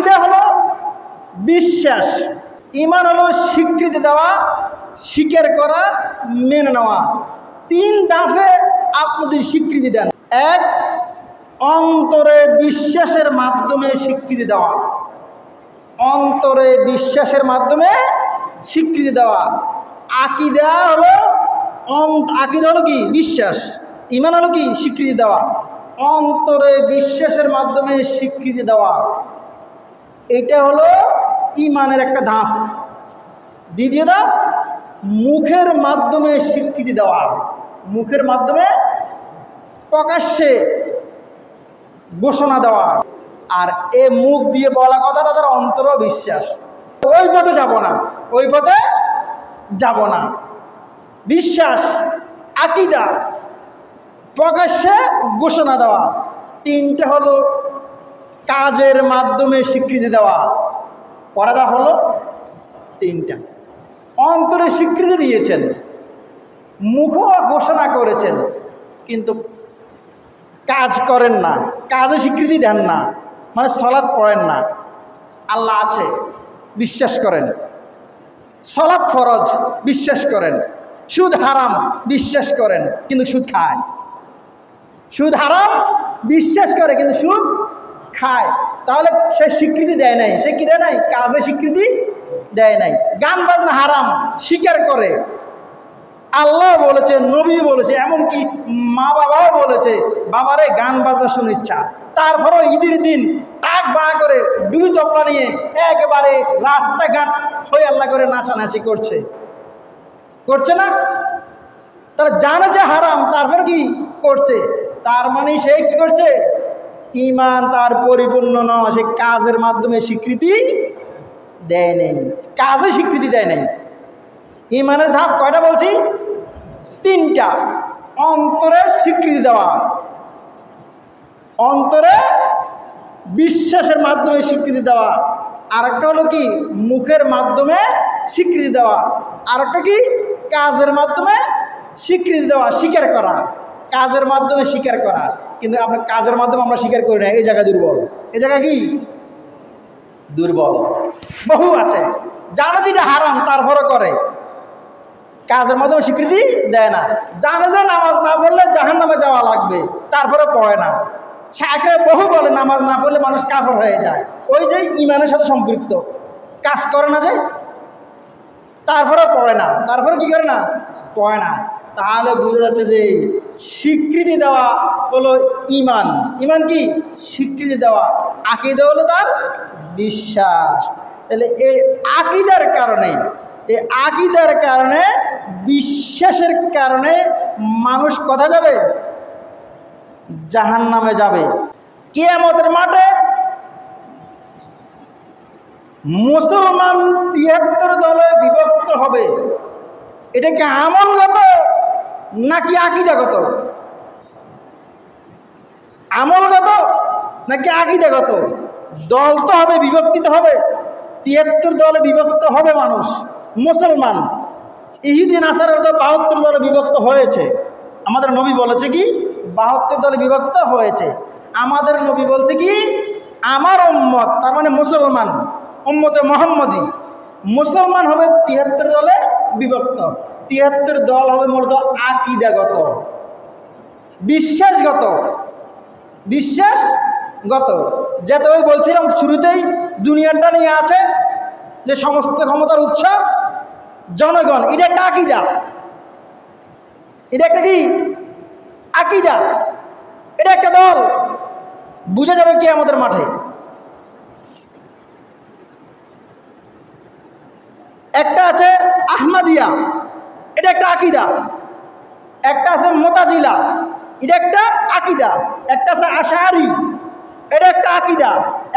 আকিদা হলো বিশ্বাস। ইমান হলো স্বীকৃতি দেওয়া, স্বীকার করা, মেনে নেওয়া। তিন আপনি যদি স্বীকৃতি দেন। এক, অন্তরে বিশ্বাসের মাধ্যমে স্বীকৃতি দেওয়া। অন্তরে বিশ্বাসের মাধ্যমে স্বীকৃতি দেওয়া। আকিদা হলো আকিদা হলো কি? বিশ্বাস। ইমান হলো কি? স্বীকৃতি দেওয়া। অন্তরে বিশ্বাসের মাধ্যমে স্বীকৃতি দেওয়া। এটা হলো ইমানের একটা ধাপ দ্বিতীয় ধাপ মুখের মাধ্যমে স্বীকৃতি দেওয়া। মুখের মাধ্যমে প্রকাশ্যে ঘোষণা দেওয়া। আর এ মুখ দিয়ে বলা কথাটা তার অন্তর বিশ্বাস ওই পথে যাব না, ওই পথে যাব না। বিশ্বাস, আকিদা, প্রকাশ্যে ঘোষণা দেওয়া। তিনটে হলো কাজের মাধ্যমে স্বীকৃতি দেওয়া। করাটা হলো তিনটা। অন্তরে স্বীকৃতি দিয়েছেন, মুখও ঘোষণা করেছেন, কিন্তু কাজ করেন না, কাজে স্বীকৃতি দেন না মানে সলাৎ পড়েন না। আল্লাহ আছে, বিশ্বাস করেন। সলাৎ ফরজ, বিশ্বাস করেন। সুদ হারাম, বিশ্বাস করেন, কিন্তু সুদ খায়। সুদ হারাম, বিশ্বাস করে, কিন্তু সুদ খায়। তাহলে সে স্বীকৃতি দেয় নাই। সে কি দেয় নাই? কাজে স্বীকৃতি দেয় নাই। গান বাজনা হারাম, স্বীকার করে। আল্লাহ বলেছে, নবী বলেছে, এমনকি মা বাবাও বলেছে, বাবারে গান বাজনা শুনে ইচ্ছা। তারপরেও ঈদের দিন টাক বা করে ডুবি চপলা নিয়ে একবারে রাস্তাঘাট হয়ে আল্লাহ করে নাচানাচি করছে। করছে না? তারা জানে যে হারাম, তারপরে কি করছে? তার মানে সে কি করছে? ইমান তার পরিপূর্ণ নয়, সে কাজের মাধ্যমে স্বীকৃতি দেয় নেই। কাজে স্বীকৃতি দেয় নেই। ইমানের ধাপ কয়টা বলছি? তিনটা। অন্তরে স্বীকৃতি দেওয়া। অন্তরে বিশ্বাসের মাধ্যমে স্বীকৃতি দেওয়া। আরেকটা হলো কি? মুখের মাধ্যমে স্বীকৃতি দেওয়া। আরেকটা কি? কাজের মাধ্যমে স্বীকৃতি দেওয়া, স্বীকার করা। কাজের মাধ্যমে স্বীকার করা। কিন্তু আপনার কাজের মাধ্যমে আমরা স্বীকার করি না এই জায়গা দুর্বল। এই জায়গা কি? দুর্বল। বহু আছে। জানে যেটা হারাম তারপরে করে। কাজের মাধ্যমে স্বীকৃতি দেয় না। জানে যে নামাজ না পড়লে জাহান নামে যাওয়া লাগবে তারপরে পড়ে না। সাকে বহু বলে নামাজ না পড়লে মানুষ কাফর হয়ে যায়। ওই যে ইমানের সাথে সম্পৃক্ত। কাজ করে না যে তারপরে পড়ে না। তারপরে কি করে না? পড়ে না। তাহলে বোঝা যাচ্ছে যে স্বীকৃতি দেওয়া হলো ইমান। ইমান কি? স্বীকৃতি দেওয়া। আকিদা হলো তার বিশ্বাস। তাহলে এই আকিদার কারণে, এই আকিদার কারণে, বিশ্বাসের কারণে মানুষ কথা যাবে? জাহান নামে যাবে। কেয়ামতের মাঠে মুসলমান তিয়াত্তর দলে বিভক্ত হবে। এটা কি আমলগত? নাকি আকিদাগত? আমলগত নাকি আকিদাগত? দল তো হবে, বিভক্তিত হবে। তিয়াত্তর দলে বিভক্ত হবে মানুষ, মুসলমান। ইহুদিন আসারের তো বাহাত্তর দলে বিভক্ত হয়েছে। আমাদের নবী বলেছে কি? বাহাত্তর দলে বিভক্ত হয়েছে। আমাদের নবী বলছে কি? আমার উম্মত, তার মানে মুসলমান, উম্মতে মোহাম্মদী। মুসলমান হবে তিয়াত্তর দলে বিভক্ত। তিয়াত্তর দল হবে মূলত আকিদাগত। বিশ্বাসগত। বিশ্বাসগত। যেতে ওই বলছিলাম শুরুতেই, দুনিয়াটা নিয়ে আছে যে সমস্ত ক্ষমতার উৎস জনগণ। এটা একটা আকিদা। এটা একটা কি? আকিদা। এটা একটা দল। বুঝে যাবে কি আমাদের মাঠে। একটা আছে আহমাদিয়া এটা একটা আকিদা একটা আছে মোতাজিলা এটা একটা আকিদা একটা আছে আশারি এটা একটা আকিদা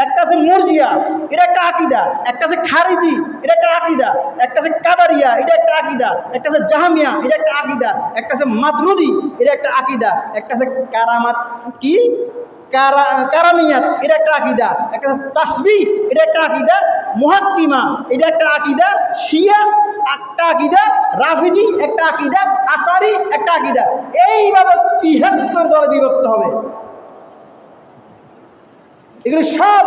একটা আছে মর্জিয়া এটা একটা আকিদা একটা আছে খারিজি এটা একটা আকিদা একটা আছে কাদারিয়া এটা একটা আকিদা একটা আছে জাহামিয়া এটা একটা আকিদা একটা আছে মাতরুদি এটা একটা আকিদা একটা আছে কারামাত কি কারা কারামিয়াত এটা একটা আকিদা একটা আছে তাসবি এটা একটা আকিদা মুহাত্তিমা এটা একটা আকিদা, শিয়া, একটা আকিদা, রাফিজি, একটা আকিদা, আসারি, একটা আকিদা। এইভাবে তিহাত্তর দলে বিভক্ত হবে। এগুলো সব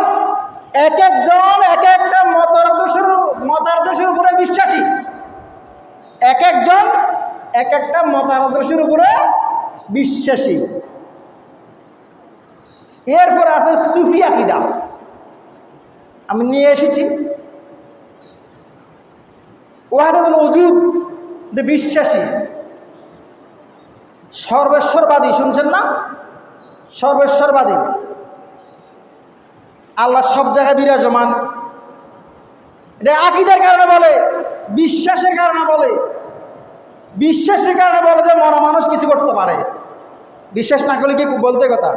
এক একজন, এক একটা মতাদর্শের মতাদর্শের উপরে বিশ্বাসী। এক একজন, এক একটা মতাদর্শের উপরে বিশ্বাসী। এরপর আছে সুফি আকিদা। আমি নিয়ে এসেছি। ওয়াহাদাতুল ওজুদ যে বিশ্বাসী। সর্বেশ্বরবাদী, শুনছেন না? সর্বেশ্বরবাদী। আল্লাহ সব জায়গায় বিরাজমান। এটা আকিদের কারণে বলে, বিশ্বাসের কারণে বলে। বিশ্বাসের কারণে বলে যে মরা মানুষ কিছু করতে পারে। বিশ্বাস না করলে কি বলতে কথা?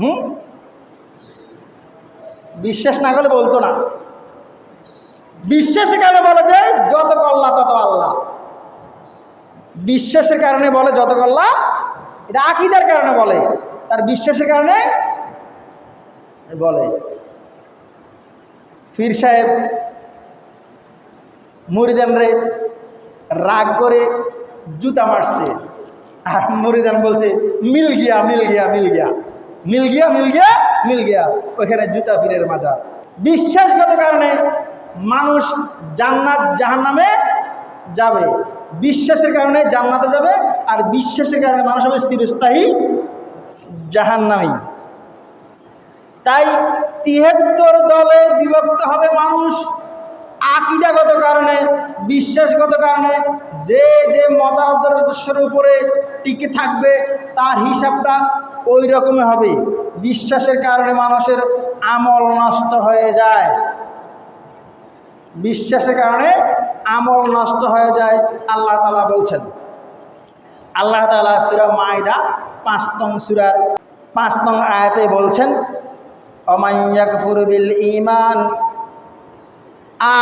হুম? বিশ্বাস না করলে বলতো না। বিশ্বাসের কারণে বলে যে, যত কল্লা তত আল্লাহ। বিশ্বাসের কারণে বলে, যত কল্লা এটা আকিদার কারণে বলে। তার বিশ্বাসের কারণে বলে। ফির সাহেব মুরিদানরে রাগ করে জুতা মারছে। আর মুরিদান বলছে, মিল গিয়া মিল গিয়া মিল গিয়া। মিল গিয়া মিল গিয়া মিল গিয়া ওইখানে জুতা ফিরের মাজার। বিশ্বাসগত কারণে মানুষ জান্নাত জাহান্নামে যাবে। বিশ্বাসের কারণে জান্নাতে যাবে আর বিশ্বাসের কারণে মানুষ হবে চিরস্থায়ী জাহান্নামী। তাই তিহাত্তর দলে বিভক্ত হবে মানুষ আকিদাগত কারণে, বিশ্বাসগত কারণে। যে যে মতাদর্শের উপরে টিকে থাকবে, তার হিসাবটা ওই রকমই হবে। বিশ্বাসের কারণে মানুষের আমল নষ্ট হয়ে যায়। বিশ্বাসের কারণে আমল নষ্ট হয়ে যায়, আল্লাহ তালা বলছেন। আল্লাহ তালা সুরা মায়দা পাঁচ নং সুরার পাঁচ নং আয়াতে বলছেন অমাইয়াকফুর বিল ইমান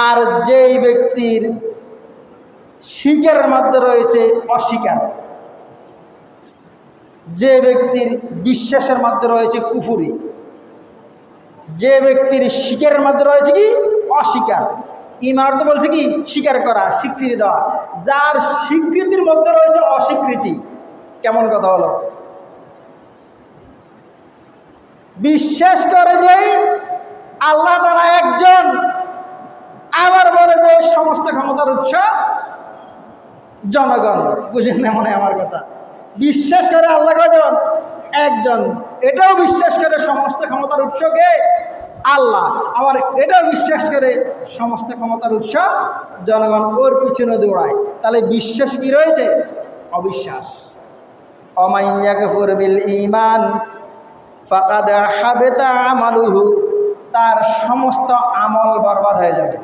আর যেই ব্যক্তির শিকের মধ্যে রয়েছে অস্বীকার। যে ব্যক্তির বিশ্বাসের মধ্যে রয়েছে কুফুরি, যে ব্যক্তির শিকারের মধ্যে রয়েছে কি? অস্বীকার। ইমার তো বলছে কি? স্বীকার করা, স্বীকৃতি দেওয়া। যার স্বীকৃতির মধ্যে রয়েছে অস্বীকৃতি। কেমন কথা হলো? বিশ্বাস করে যে আল্লাহ তারা একজন, আবার বলে যে সমস্ত ক্ষমতার উৎস জনগণ। বুঝেন না মনে আমার কথা? বিশ্বাস করে আল্লাহ কজন একজন, এটাও বিশ্বাস করে সমস্ত ক্ষমতার উৎসকে আল্লাহ। আবার এটাও বিশ্বাস করে সমস্ত ক্ষমতার উৎস জনগণ, ওর পিছনে দৌড়ায়। তাহলে বিশ্বাস কি রয়েছে? অবিশ্বাস। ইমান হাবেতা তার সমস্ত আমল বরবাদ হয়ে যাবে।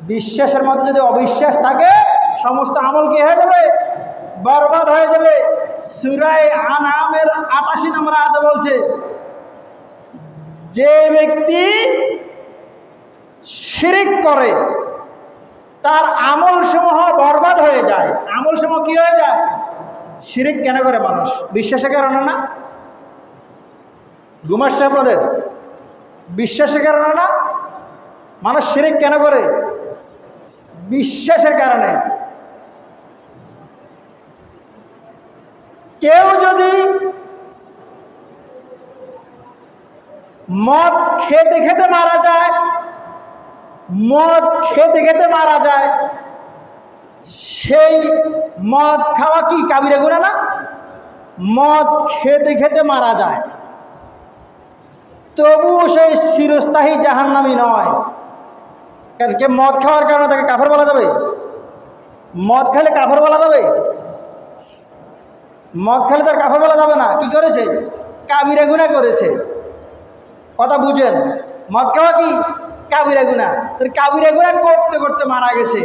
বিশ্বাসের মধ্যে যদি অবিশ্বাস থাকে, সমস্ত আমল কি হয়ে যাবে? বরবাদ হয়ে যাবে সুরাই আনামের আটাশি নম্বর আয়াতে বলছে যে ব্যক্তি শিরিক করে তার আমল সমূহ বরবাদ হয়ে যায় আমল সমূহ কি হয়ে যায় শিরিক কেন করে মানুষ বিশ্বাসের কারণে না ঘুমাচ্ছে আপনাদের বিশ্বাসের কারণে না মানুষ শিরিক কেন করে বিশ্বাসের কারণে কেউ যদি মদ খেতে খেতে মারা যায়, মদ খেতে খেতে মারা যায়, সেই মদ খাওয়া কি কাবিরে গুণা না? মদ খেতে খেতে মারা যায়। তবু সেই চিরস্থায়ী জাহান্নামি নয়। কেন কে মদ খাওয়ার কারণে তাকে কাফের বলা যাবে? মদ খেলে কাফের বলা যাবে? মদ খেলে তার কাফের বলা যাবে না। কি করেছে? কাবিরা গুণা করেছে। কথা বুঝেন। মদ খাওয়া কি? কাবিরা গুণা তোর কাবিরা গুণা করতে করতে মারা গেছে।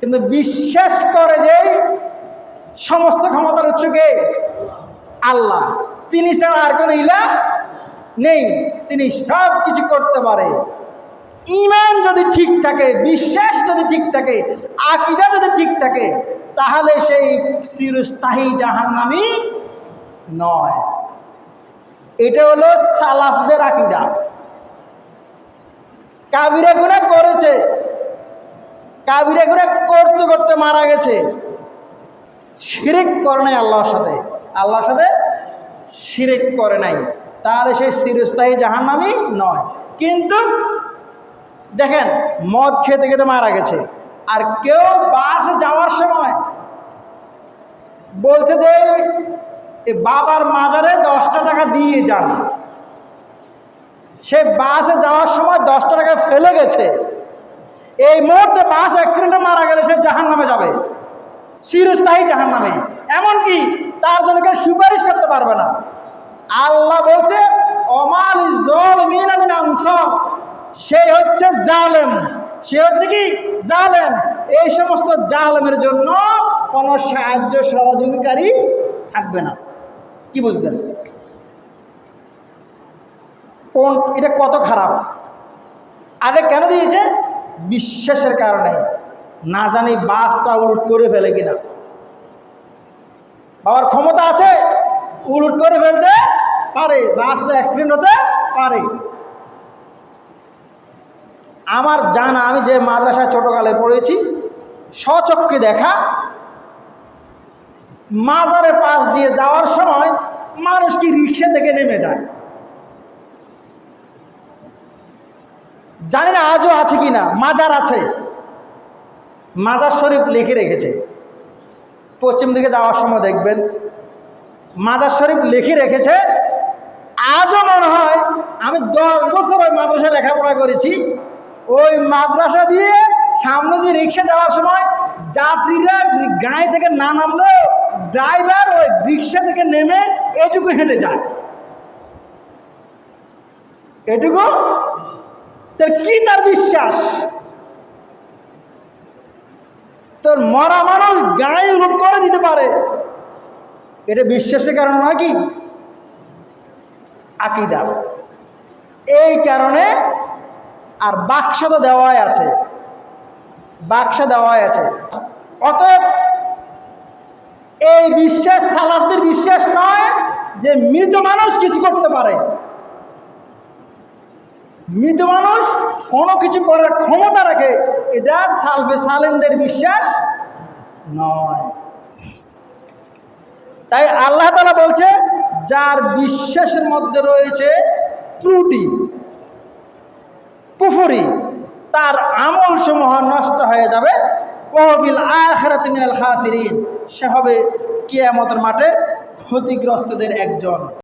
কিন্তু বিশ্বাস করে যে সমস্ত ক্ষমতার উৎসকে আল্লাহ। তিনি ছাড়া আর কোনো ইলা নেই। তিনি সব কিছু করতে পারে। ইমান যদি ঠিক থাকে, বিশ্বাস যদি ঠিক থাকে, আকিদা যদি ঠিক থাকে, তাহলে সেই চিরস্থায়ী জাহান্নামি নয়। এটা হলো সালাফদের আকিদা। কাবিরা গুণা করেছে। কাবিরা গুণা করতে করতে মারা গেছে। শিরিক করে নাই আল্লাহর সাথে। আল্লাহর সাথে শিরিক করে নাই। তাহলে সে চিরস্থায়ী জাহান্নামি নয়। কিন্তু দেখেন, মদ খেতে খেতে মারা গেছে। আর কেউ বাসে যাওয়ার সময় বলছে যে বাবার মাজারে দশটা টাকা দিয়ে যান। সে বাসে যাওয়ার সময় দশটা টাকা ফেলে গেছে। এই মুহূর্তে বাস অ্যাক্সিডেন্টে মারা গেলে সে জাহান নামে যাবে। চিরস্থায়ী জাহান নামে এমনকি তার জন্য কেউ সুপারিশ করতে পারবে না। আল্লাহ বলছে অমাল সে হচ্ছে জালেম। সে হচ্ছে কি? জালেম। এই সমস্ত জালেমের জন্য কোনো সাহায্য সহযোগীকারী থাকবে না। কি বুঝলেন? কোন, এটা কত খারাপ? আরে কেন দিয়েছে? বিশ্বাসের কারণে। না জানি বাসটা উলট করে ফেলে কিনা। বাবার ক্ষমতা আছে, উলট করে ফেলতে পারে। বাসটা অ্যাক্সিডেন্ট হতে পারে। আমার জানা আমি যে মাদ্রাসায় ছোটোকালে পড়েছি, স্বচক্ষে দেখা, মাজারের পাশ দিয়ে যাওয়ার সময় মানুষ কি রিক্সা থেকে নেমে যায়? জানি না আজও আছে কি না, মাজার আছে। মাজার শরীফ লিখে রেখেছে। পশ্চিম দিকে যাওয়ার সময় দেখবেন, মাজার শরীফ লিখে রেখেছে, আজও মনে হয় আমি দশ বছর ওই মাদ্রাসায় লেখাপড়া করেছি ওই মাদ্রাসা দিয়ে সামনে দিয়ে রিক্সা যাওয়ার সময় যাত্রীরা গায়ে থেকে না নামলেও ড্রাইভার ওই রিক্সা থেকে নেমে এটুকু হেঁটে যায়। এটুকু? কি তার বিশ্বাস? তোর মরা মানুষ গায়ে উলট করে দিতে পারে। এটা বিশ্বাসের কারণ নয় কি? আকিদা। এই কারণে আর বাক্সা তো দেওয়াই আছে। বাক্সা দেওয়াই আছে। অতএব এই বিশ্বাস, সালাফদের বিশ্বাস নয় যে মৃত মানুষ কিছু করতে পারে। মৃত মানুষ কোনো কিছু করার ক্ষমতা রাখে, এটা সালফে সালেনদের বিশ্বাস নয়। তাই আল্লাহ তালা বলছে, যার বিশ্বাসের মধ্যে রয়েছে ত্রুটি কুফুরি। তার আমল সমূহ নষ্ট হয়ে যাবে। ওহফিল আখরাত মিনাল খাসিরিন। সে হবে কিয়ামতের মাঠে ক্ষতিগ্রস্তদের একজন।